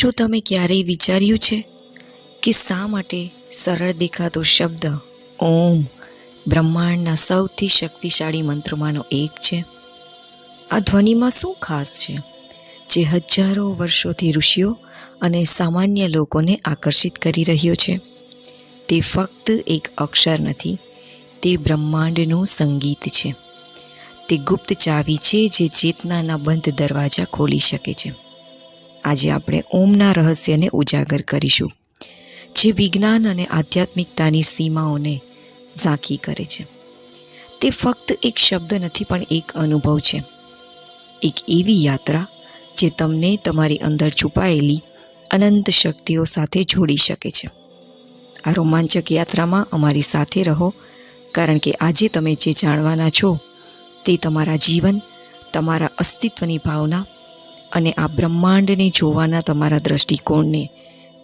શું તમે ક્યારેય વિચાર્યું છે કે શા માટે સરળ દેખાતો શબ્દ ઓમ બ્રહ્માંડના સૌથી શક્તિશાળી મંત્રોમાંનો એક છે? આ ધ્વનિમાં શું ખાસ છે જે હજારો વર્ષોથી ઋષિઓ અને સામાન્ય લોકોને આકર્ષિત કરી રહ્યો છે? તે ફક્ત એક અક્ષર નથી, તે બ્રહ્માંડનું સંગીત છે. તે ગુપ્ત ચાવી છે જે ચેતનાના બંધ દરવાજા ખોલી શકે છે. આજે આપણે ઓમના રહસ્યને ઉજાગર કરીશું, જે વિજ્ઞાન અને આધ્યાત્મિકતાની સીમાઓને ઝાંખી કરે છે. તે ફક્ત એક શબ્દ નથી, પણ એક અનુભવ છે. એક એવી યાત્રા જે તમને તમારી અંદર છુપાયેલી અનંત શક્તિઓ સાથે જોડી શકે છે. આ રોમાંચક યાત્રામાં અમારી સાથે રહો, કારણ કે આજે તમે જે જાણવાના છો તે તમારા જીવન, તમારા અસ્તિત્વની ભાવના અને આ બ્રહ્માંડને જોવાના તમારા દૃષ્ટિકોણને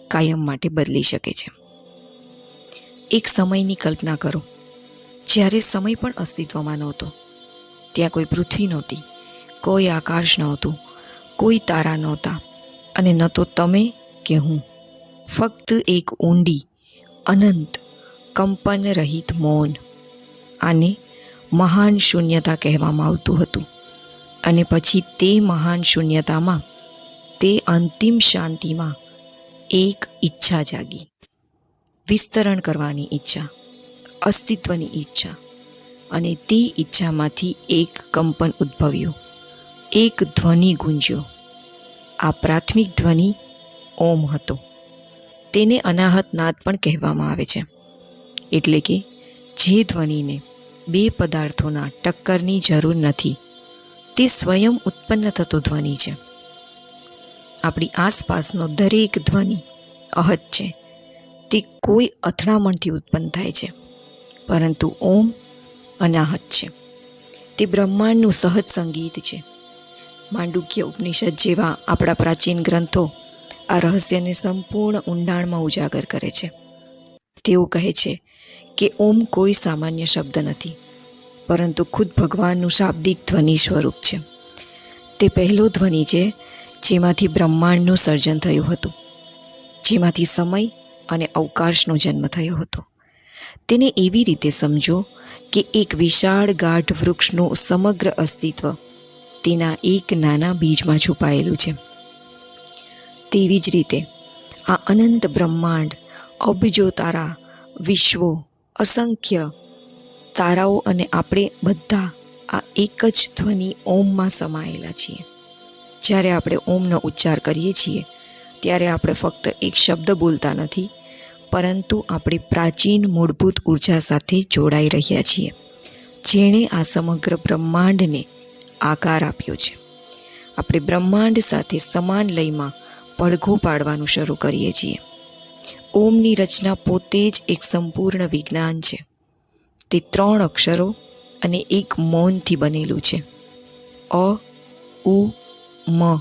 કાયમ માટે બદલી શકે છે. એક સમયની કલ્પના કરો. જ્યારે સમય પણ અસ્તિત્વમાં નહોતો, ત્યાં કોઈ પૃથ્વી નહોતી, કોઈ આકાશ નહોતું, કોઈ તારા નહોતા અને ન તો તમે કે હું. ફક્ત એક ઊંડી, અનંત કંપન રહિત મૌન આને મહાન શૂન્યતા કહેવામાં આવતું હતું. અને પછી તે મહાન શૂન્યતામાં, તે અંતિમ શાંતિમાં એક ઈચ્છા જાગી. વિસ્તરણ કરવાની ઈચ્છા, અસ્તિત્વની ઈચ્છા અને તે ઈચ્છામાંથી એક કંપન ઉદ્ભવ્યું, એક ધ્વનિ ગુંજ્યો. આ પ્રાથમિક ધ્વનિ ઓમ હતો. તેને અનાહત નાદ પણ કહેવામાં આવે છે. એટલે કે જે ધ્વનિને બે પદાર્થોના ટક્કરની જરૂર નથી તે સ્વયં ઉત્પન્ન થતો ધ્વનિ છે. આપણી આસપાસનો દરેક ધ્વનિ અહત છે. તે કોઈ અથડામણથી ઉત્પન્ન થાય છે, પરંતુ ઓમ અનાહત છે. તે બ્રહ્માંડનું સહજ સંગીત છે. માંડુક્ય ઉપનિષદ જેવા આપણા પ્રાચીન ગ્રંથો આ રહસ્યને સંપૂર્ણ ઊંડાણમાં ઉજાગર કરે છે. તેઓ કહે છે કે ઓમ કોઈ સામાન્ય શબ્દ નથી. પરંતુ ખુદ ભગવાનનું શાબ્દિક ધ્વનિ સ્વરૂપ છે. તે પહેલો ધ્વનિ છે, જેમાંથી બ્રહ્માંડનું સર્જન થયું હતું, જેમાંથી સમય અને અવકાશનો જન્મ થયો હતો. તેને એવી રીતે સમજો કે એક વિશાળ ગાઢ વૃક્ષનું સમગ્ર અસ્તિત્વ તેના એક નાના બીજમાં છુપાયેલું છે. તેવી જ રીતે, આ અનંત બ્રહ્માંડ અબજો તારા વિશ્વો અસંખ્ય તારાઓ અને આપણે બધા આ એક જ ધ્વનિ ઓમમાં સમાયેલા છીએ. જ્યારે આપણે ઓમનો ઉચ્ચાર કરીએ છીએ, ત્યારે આપણે ફક્ત એક શબ્દ બોલતા નથી, પરંતુ આપણે પ્રાચીન મૂળભૂત ઊર્જા સાથે જોડાઈ રહ્યા છીએ, જેણે આ સમગ્ર બ્રહ્માંડને આકાર આપ્યો છે. આપણે બ્રહ્માંડ સાથે સમાન લયમાં પડઘો પાડવાનું શરૂ કરીએ છીએ. ઓમની રચના પોતે જ એક સંપૂર્ણ વિજ્ઞાન છે. તે ત્રણ અક્ષરો અને એક મૌનથી બનેલું છે. અ, ઉ, મ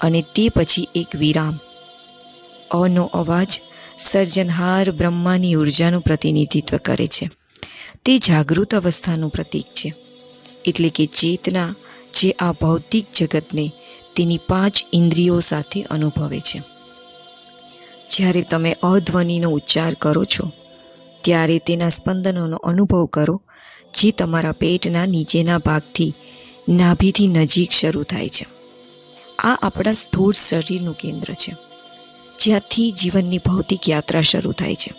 અને તે પછી એક વિરામ. અનો અવાજ સર્જનહાર બ્રહ્માની ઉર્જાનું પ્રતિનિધિત્વ કરે છે. તે જાગૃત અવસ્થાનું પ્રતીક છે. એટલે કે ચેતના જે આ ભૌતિક જગતને તેની પાંચ ઇન્દ્રિયો સાથે અનુભવે છે. જ્યારે તમે અધ્વનિનો ઉચ્ચાર કરો છો ત્યારે તેના સ્પંદનોનો અનુભવ કરો, જે તમારા પેટના નીચેના ભાગથી નાભીથી નજીક શરૂ થાય છે. આ આપણા સ્થૂળ શરીરનું કેન્દ્ર છે, જ્યાંથી જીવનની ભૌતિક યાત્રા શરૂ થાય છે.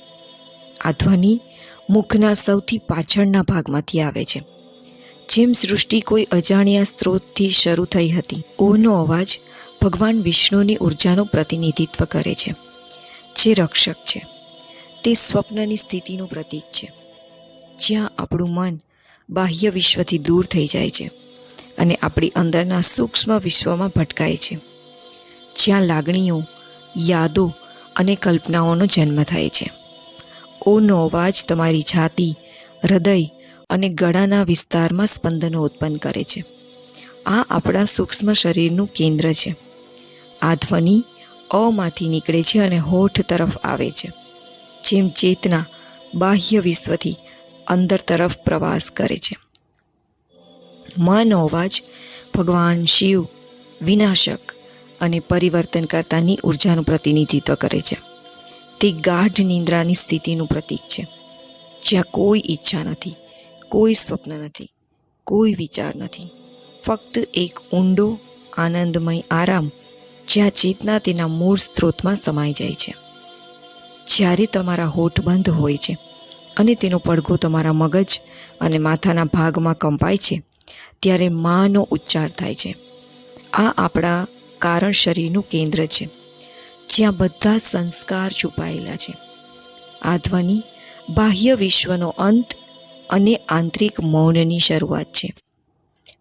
આ ધ્વનિ મુખના સૌથી પાછળના ભાગમાંથી આવે છે. જેમ સૃષ્ટિ કોઈ અજાણ્યા સ્ત્રોતથી શરૂ થઈ હતી ઓનો અવાજ ભગવાન વિષ્ણુની ઉર્જાનું પ્રતિનિધિત્વ કરે છે, જે રક્ષક છે. તે સ્વપ્નની સ્થિતિનું પ્રતીક છે. જ્યાં આપણું મન બાહ્ય વિશ્વથી દૂર થઈ જાય છે અને આપણી અંદરના સૂક્ષ્મ વિશ્વમાં ભટકાય છે. જ્યાં લાગણીઓ, યાદો અને કલ્પનાઓનો જન્મ થાય છે. ઓનો અવાજ તમારી છાતી, હૃદય અને ગળાના વિસ્તારમાં સ્પંદનો ઉત્પન્ન કરે છે. આ આપણા સૂક્ષ્મ શરીરનું કેન્દ્ર છે. આ ધ્વનિ અમાંથી નીકળે છે અને હોઠ તરફ આવે છે. જેમ ચેતના બાહ્ય વિશ્વથી અંદર તરફ પ્રવાસ કરે છે. મનનો અવાજ ભગવાન શિવ વિનાશક અને પરિવર્તન કરતાની ઉર્જાનું પ્રતિનિધિત્વ કરે છે. તે ગાઢ નિંદ્રાની સ્થિતિનું પ્રતીક છે. જ્યાં કોઈ ઈચ્છા નથી, કોઈ સ્વપ્ન નથી, કોઈ વિચાર નથી. ફક્ત એક ઊંડો, આનંદમય આરામ જ્યાં ચેતના તેના મૂળ સ્ત્રોતમાં સમાઈ જાય છે. જ્યારે તમારા હોઠ બંધ હોય છે અને તેનો પડઘો તમારા મગજ અને માથાના ભાગમાં કંપાય છે, ત્યારે માનો ઉચ્ચાર થાય છે. આ આપણા કારણ શરીરનું કેન્દ્ર છે, જ્યાં બધા સંસ્કાર છુપાયેલા છે. આ ધ્વનિ બાહ્ય વિશ્વનો અંત અને આંતરિક મૌનની શરૂઆત છે.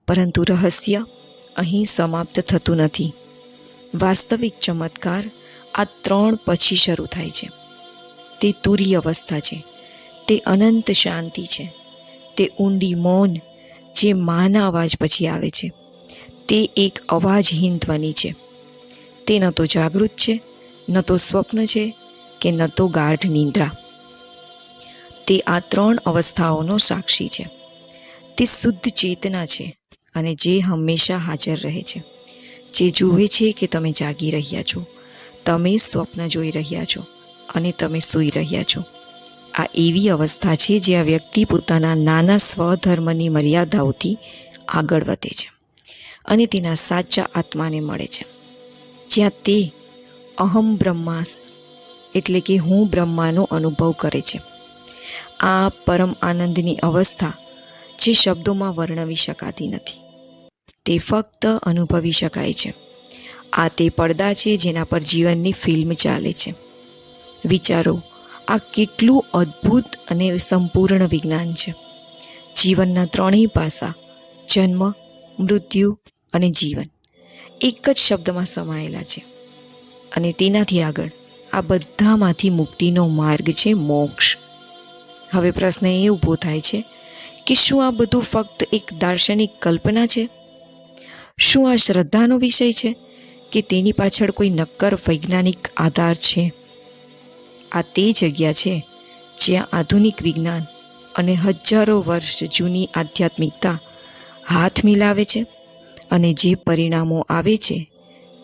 પરંતુ રહસ્ય અહીં સમાપ્ત થતું નથી. વાસ્તવિક ચમત્કાર આ ત્રણ પછી શરૂ થાય છે. તે તુરી અવસ્થા છે. તે અનંત શાંતિ છે. તે ઊંડી મૌન જે માના અવાજ પછી આવે છે. તે એક અવાજહીન ધ્વનિ છે. તે ન તો જાગૃત છે, ન તો સ્વપ્ન છે કે ન તો ગાઢ નિંદ્રા. તે આ ત્રણ અવસ્થાઓનો સાક્ષી છે. તે શુદ્ધ ચેતના છે અને જે હંમેશા હાજર રહે છે. જે જુએ છે કે તમે જાગી રહ્યા છો. તમે સ્વપ્ન જોઈ રહ્યા છો. અને તમે સૂઈ રહ્યા છો. આ એવી અવસ્થા છે જ્યાં વ્યક્તિ પોતાના નાના સ્વધર્મની મર્યાદાઓથી આગળ વધે છે અને તેના સાચા આત્માને મળે છે. જ્યાં તે અહમ બ્રહ્માસ એટલે કે હું બ્રહ્માનો અનુભવ કરે છે. આ પરમ આનંદની અવસ્થા જે શબ્દોમાં વર્ણવી શકાતી નથી. તે ફક્ત અનુભવી શકાય છે. આ તે પડદા છે જેના પર જીવનની ફિલ્મ ચાલે છે. વિચારો, આ કેટલું અદ્ભુત અને સંપૂર્ણ વિજ્ઞાન છે. જીવનના ત્રણેય પાસા, જન્મ, મૃત્યુ અને જીવન, એક જ શબ્દમાં સમાયેલા છે. અને તેનાથી આગળ આ બધામાંથી મુક્તિનો માર્ગ છે મોક્ષ. હવે પ્રશ્ન એ ઊભો થાય છે કે શું આ બધું ફક્ત એક દાર્શનિક કલ્પના છે? શું આ શ્રદ્ધાનો વિષય છે કે તેની પાછળ કોઈ નક્કર વૈજ્ઞાનિક આધાર છે? આ તે જગ્યા છે જ્યાં આધુનિક વિજ્ઞાન અને હજારો વર્ષ જૂની આધ્યાત્મિકતા હાથ મિલાવે છે અને જે પરિણામો આવે છે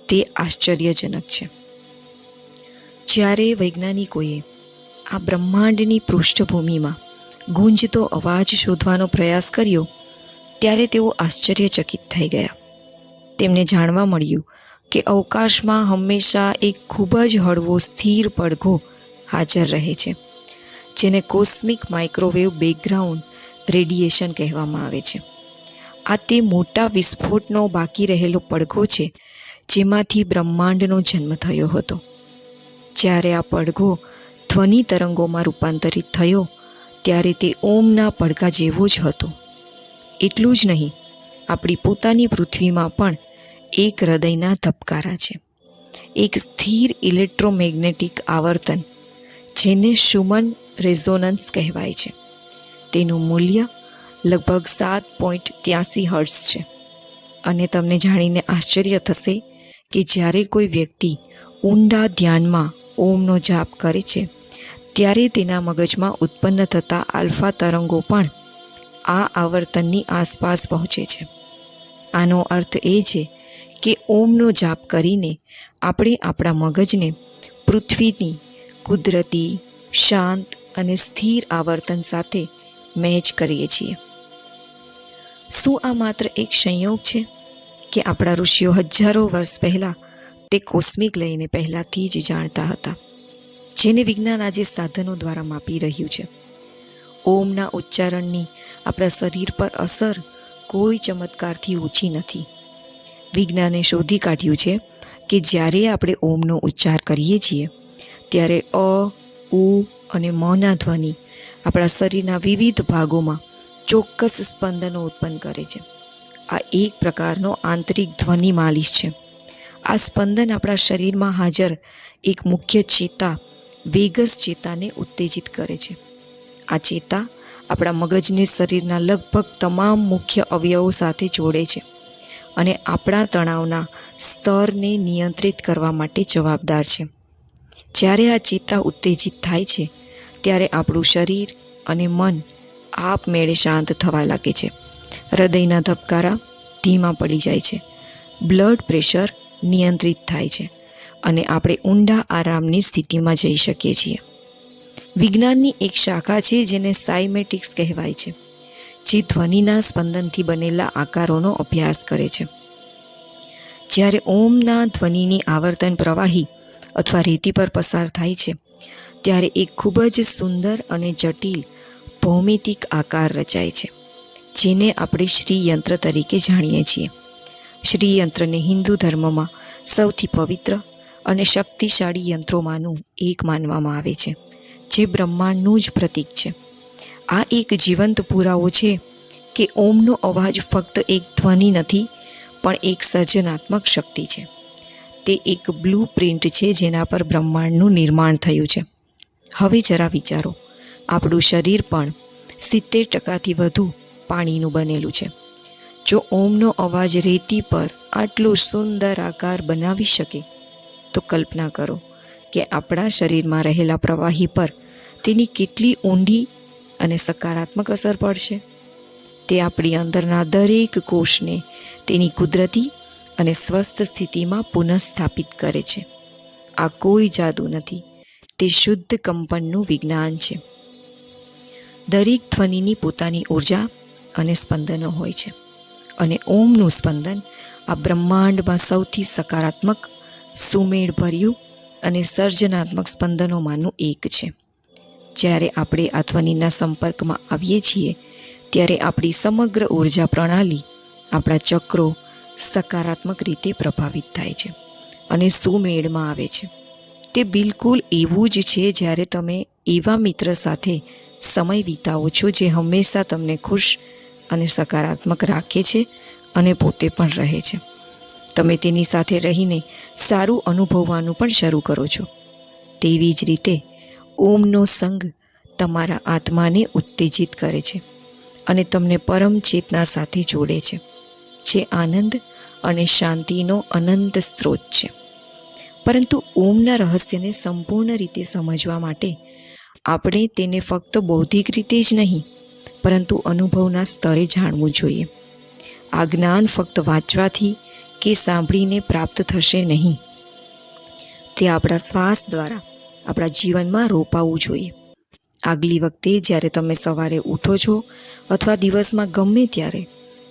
તે આશ્ચર્યજનક છે. જ્યારે વૈજ્ઞાનિકોએ આ બ્રહ્માંડની પૃષ્ઠભૂમિમાં ગુંજતો અવાજ શોધવાનો પ્રયાસ કર્યો, ત્યારે તેઓ આશ્ચર્યચકિત થઈ ગયા. તેમને જાણવા મળ્યું કે અવકાશમાં હંમેશા એક ખૂબ જ હળવો સ્થિર પડઘો હાજર રહે છે, જેને કોસ્મિક માઇક્રોવેવ બેકગ્રાઉન્ડ રેડિયેશન કહેવામાં આવે છે. આ તે મોટા વિસ્ફોટનો બાકી રહેલો પડઘો છે, જેમાંથી બ્રહ્માંડનો જન્મ થયો હતો. જ્યારે આ પડઘો ધ્વનિ તરંગોમાં રૂપાંતરિત થયો, ત્યારે તે ઓમના પડઘા જેવો જ હતો. એટલું જ નહીં, આપણી પોતાની પૃથ્વીમાં પણ એક હૃદયના ધબકારા છે. એક સ્થિર ઇલેક્ટ્રોમેગ્નેટિક આવર્તન જેને શુમન રેઝોનન્સ કહેવાય છે. તેનું મૂલ્ય લગભગ સાત પોઈન્ટ ત્યાસી હર્ટ્સ છે. અને તમને જાણીને આશ્ચર્ય થશે કે જ્યારે કોઈ વ્યક્તિ ઊંડા ધ્યાનમાં ઓમનો જાપ કરે છે, ત્યારે તેના મગજમાં ઉત્પન્ન થતા આલ્ફા તરંગો પણ આ આવર્તનની આસપાસ પહોંચે છે. આનો અર્થ એ છે કે ઓમનો જાપ કરીને આપણે આપણા મગજને પૃથ્વીની કુદરતી, શાંત અને સ્થિર આવર્તન સાથે મેચ કરીએ છીએ. શું આ માત્ર એક સંયોગ છે કે આપણા ઋષિઓ હજારો વર્ષ પહેલાં તે કોસ્મિક લઈને પહેલાંથી જ જાણતા હતા, જેને વિજ્ઞાન આજે સાધનો દ્વારા માપી રહ્યું છે? ઓમના ઉચ્ચારણની આપણા શરીર પર અસર કોઈ ચમત્કારથી ઓછી નથી. વિજ્ઞાને શોધી કાઢ્યું છે કે જ્યારે આપણે ઓમનો ઉચ્ચાર કરીએ છીએ ત્યારે અ, ઉ અને મોના ધ્વનિ આપણા શરીરના વિવિધ ભાગોમાં ચોક્કસ સ્પંદનો ઉત્પન્ન કરે છે. આ એક પ્રકારનો આંતરિક ધ્વનિ માલિશ છે. આ સ્પંદન આપણા શરીરમાં હાજર એક મુખ્ય ચેતા, વેગસ ચેતાને ઉત્તેજિત કરે છે. આ ચેતા આપણા મગજને શરીરના લગભગ તમામ મુખ્ય અવયવો સાથે જોડે છે અને આપણા તણાવના સ્તરને નિયંત્રિત કરવા માટે જવાબદાર છે. જ્યારે આ ચેતા ઉત્તેજિત થાય છે, ત્યારે આપણું શરીર અને મન આપમેળે શાંત થવા લાગે છે. હૃદયના ધબકારા ધીમા પડી જાય છે. બ્લડ પ્રેશર નિયંત્રિત થાય છે અને આપણે ઊંડા આરામની સ્થિતિમાં જઈ શકીએ છીએ. વિજ્ઞાનની એક શાખા છે જેને સાયમેટિક્સ કહેવાય છે, જે ધ્વનિના સ્પંદનથી બનેલા આકારોનો અભ્યાસ કરે છે. જ્યારે ઓમના ધ્વનિની આવર્તન પ્રવાહી અથવા રેતી પર પસાર થાય છે, ત્યારે એક ખૂબ જ સુંદર અને જટિલ ભૌમિતિક આકાર રચાય છે, જેને આપણે શ્રીયંત્ર તરીકે જાણીએ છીએ. શ્રીયંત્રને હિન્દુ ધર્મમાં સૌથી પવિત્ર અને શક્તિશાળી યંત્રોમાંનું એક માનવામાં આવે છે, જે બ્રહ્માંડનું જ પ્રતીક છે. આ એક જીવંત પુરાવો છે કે ઓમનો અવાજ ફક્ત એક ધ્વનિ નથી, પણ એક સર્જનાત્મક શક્તિ છે. તે એક બ્લુ પ્રિન્ટ છે જેના પર બ્રહ્માંડનું નિર્માણ થયું છે. હવે જરા વિચારો. આપણું શરીર પણ સિત્તેર ટકાથી વધુ પાણીનું બનેલું છે. જો ઓમનો અવાજ રેતી પર આટલો સુંદર આકાર બનાવી શકે, તો કલ્પના કરો કે આપણા શરીરમાં રહેલા પ્રવાહી પર તેની કેટલી ઊંડી અને સકારાત્મક અસર પડશે. તે આપણી અંદરના દરેક કોષને તેની કુદરતી અને સ્વસ્થ સ્થિતિમાં પુનઃસ્થાપિત કરે છે. આ કોઈ જાદુ નથી. તે શુદ્ધ કંપનનું વિજ્ઞાન છે. દરેક ધ્વનિની પોતાની ઊર્જા અને સ્પંદનો હોય છે. અને ઓમનું સ્પંદન આ બ્રહ્માંડમાં સૌથી સકારાત્મક, સુમેળભર્યું અને સર્જનાત્મક સ્પંદનોમાંનું એક છે. જ્યારે આપણે આ ધ્વનિના સંપર્કમાં આવીએ છીએ, ત્યારે આપણી સમગ્ર ઊર્જા પ્રણાલી, આપણા ચક્રો સકારાત્મક રીતે પ્રભાવિત થાય છે અને સુમેળમાં આવે છે. તે બિલકુલ એવું જ છે જ્યારે તમે એવા મિત્ર સાથે સમય વિતાવો છો જે હંમેશા તમને ખુશ અને સકારાત્મક રાખે છે અને પોતે પણ રહે છે. તમે તેની સાથે રહીને સારું અનુભવવાનું પણ શરૂ કરો છો. તેવી જ રીતે ઓમનો સંગ તમારા આત્માને ઉત્તેજિત કરે છે અને તમને પરમ ચેતના સાથે જોડે છે. જે આનંદ અને શાંતિનો અનંત સ્ત્રોત છે. પરંતુ ઓમના રહસ્યને સંપૂર્ણ રીતે સમજવા માટે આપણે તેને ફક્ત બૌદ્ધિક રીતે જ નહીં, પરંતુ અનુભવના સ્તરે જાણવું જોઈએ. આ જ્ઞાન ફક્ત વાંચવાથી કે સાંભળીને પ્રાપ્ત થશે નહીં. તે આપણા શ્વાસ દ્વારા આપણા જીવનમાં રોપાવું જોઈએ. આગલી વખતે જ્યારે તમે સવારે ઉઠો છો અથવા દિવસમાં ગમે ત્યારે,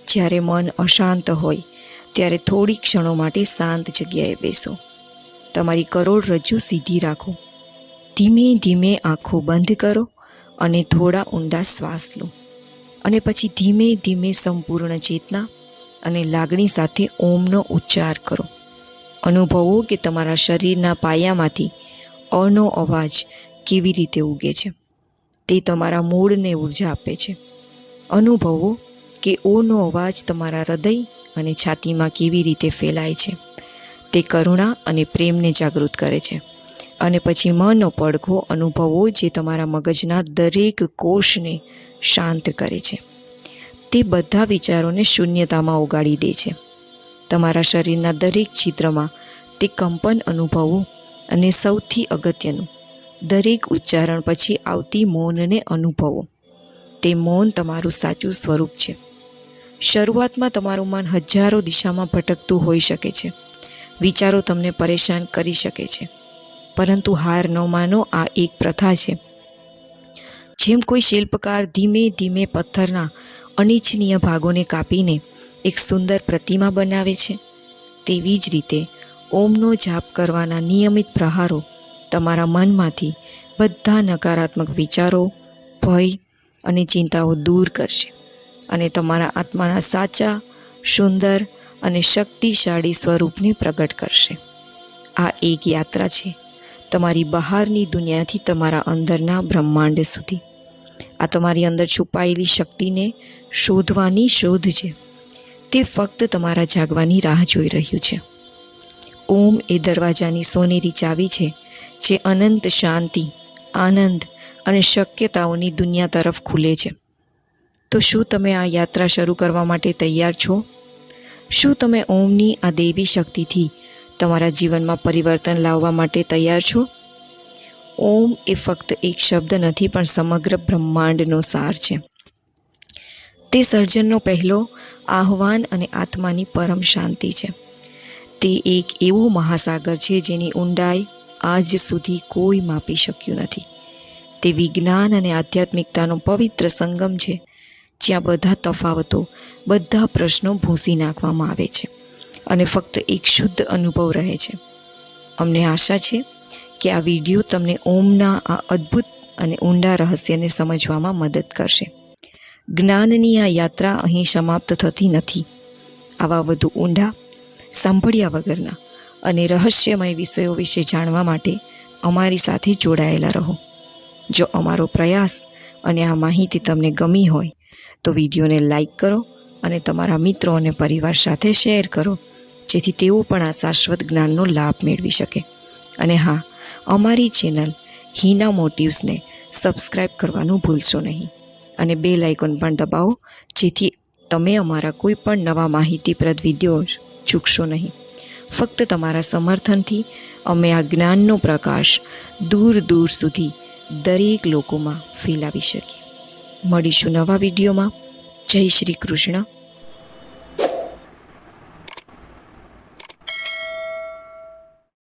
જ્યારે મન અશાંત હોય ત્યારે થોડી ક્ષણો માટે શાંત જગ્યાએ બેસો. તમારી કરોડરજ્જુ સીધી રાખો. ધીમે ધીમે આંખો બંધ કરો અને થોડા ઊંડા શ્વાસ લો. અને પછી ધીમે ધીમે સંપૂર્ણ ચેતના અને લાગણી સાથે ઓમનો ઉચ્ચાર કરો. અનુભવો કે તમારા શરીરના પાયામાંથી અનો અવાજ કેવી રીતે ઉગે છે. તે તમારા મૂળને ઊર્જા આપે છે. અનુભવો કે ઓનો અવાજ તમારા હૃદય અને છાતીમાં કેવી રીતે ફેલાય છે? તે કરુણા અને પ્રેમને જાગૃત કરે છે. અને પછી મનનો પડઘો અનુભવો જે તમારા મગજના દરેક કોષને શાંત કરે છે. તે બધા વિચારોને શૂન્યતામાં ઓગાળી દે છે. તમારા શરીરના દરેક છિદ્રમાં તે કંપન અનુભવો અને સૌથી અગત્યનું, દરેક ઉચ્ચારણ પછી આવતી મૌનને અનુભવો. તે મૌન તમારું સાચું સ્વરૂપ છે. શરૂઆતમાં તમારું મન હજારો દિશામાં ભટકતું હોઈ શકે છે. વિચારો તમને પરેશાન કરી શકે છે. પરંતુ હાર ન માનો, આ એક પ્રથા છે. જેમ કોઈ શિલ્પકાર ધીમે ધીમે પથ્થરના અનિચ્છનીય ભાગોને કાપીને એક સુંદર પ્રતિમા બનાવે છે, તેવી જ રીતે ઓમનો જાપ કરવાના નિયમિત પ્રહારો તમારા મનમાંથી બધા નકારાત્મક વિચારો, ભય અને ચિંતાઓ દૂર કરશે. અને તમારા આત્માના સાચા, સુંદર અને શક્તિશાળી સ્વરૂપને પ્રગટ કરશે. આ એક યાત્રા છે. તમારી બહારની દુનિયાથી તમારા અંદરના બ્રહ્માંડ સુધી. આ તમારી અંદર છુપાયેલી શક્તિને શોધવાની શોધ છે. તે ફક્ત તમારા જાગવાની રાહ જોઈ રહ્યું છે. ઓમ એ દરવાજાની સોનેરી ચાવી છે, જે અનંત શાંતિ, આનંદ અને શક્યતાઓની દુનિયા તરફ ખુલે છે. તો શું તમે આ યાત્રા શરૂ કરવા માટે તૈયાર છો? શું તમે ઓમની આ દેવી શક્તિથી તમારા જીવનમાં પરિવર્તન લાવવા માટે તૈયાર છો? ઓમ એ ફક્ત એક શબ્દ નથી, પણ સમગ્ર બ્રહ્માંડનો સાર છે. તે સર્જનનો પહેલો આહ્વાન અને આત્માની પરમ શાંતિ છે. તે એક એવો મહાસાગર છે જેની ઊંડાઈ આજ સુધી કોઈ માપી શક્યું નથી. તે વિજ્ઞાન અને આધ્યાત્મિકતાનો પવિત્ર સંગમ છે. જ્યાં બધા તફાવતો, બધા પ્રશ્નો ભૂંસી નાખવામાં આવે છે અને ફક્ત એક શુદ્ધ અનુભવ રહે છે. અમને આશા છે કે આ વીડિયો તમને ઓમના આ અદ્ભુત અને ઊંડા રહસ્યને સમજવામાં મદદ કરશે. જ્ઞાનની આ યાત્રા અહીં સમાપ્ત થતી નથી. આવા વધુ ઊંડા, સાંભળ્યા વગરના અને રહસ્યમય વિષયો વિશે જાણવા માટે અમારી સાથે જોડાયેલા રહો. જો અમારો પ્રયાસ અને આ માહિતી તમને ગમી હોય તો વિડીયોને લાઇક કરો અને તમારા મિત્રો અને પરિવાર સાથે શેર કરો, જેથી તેઓ પણ આ શાશ્વત જ્ઞાનનો લાભ મેળવી શકે. અને હા, અમારી ચેનલ હિના મોટિવ્સને સબસ્ક્રાઈબ કરવાનું ભૂલશો નહીં. અને બે લાઇકોન પણ દબાવો, જેથી તમે અમારા કોઈ પણ નવા માહિતીપ્રદ વીડિયો ચૂકશો નહીં. ફક્ત તમારા સમર્થનથી અમે આ જ્ઞાનનો પ્રકાશ દૂર દૂર સુધી દરેક લોકોમાં ફેલાવી શકીએ. મળીશું નવા વિડીયોમાં. જય શ્રી કૃષ્ણ.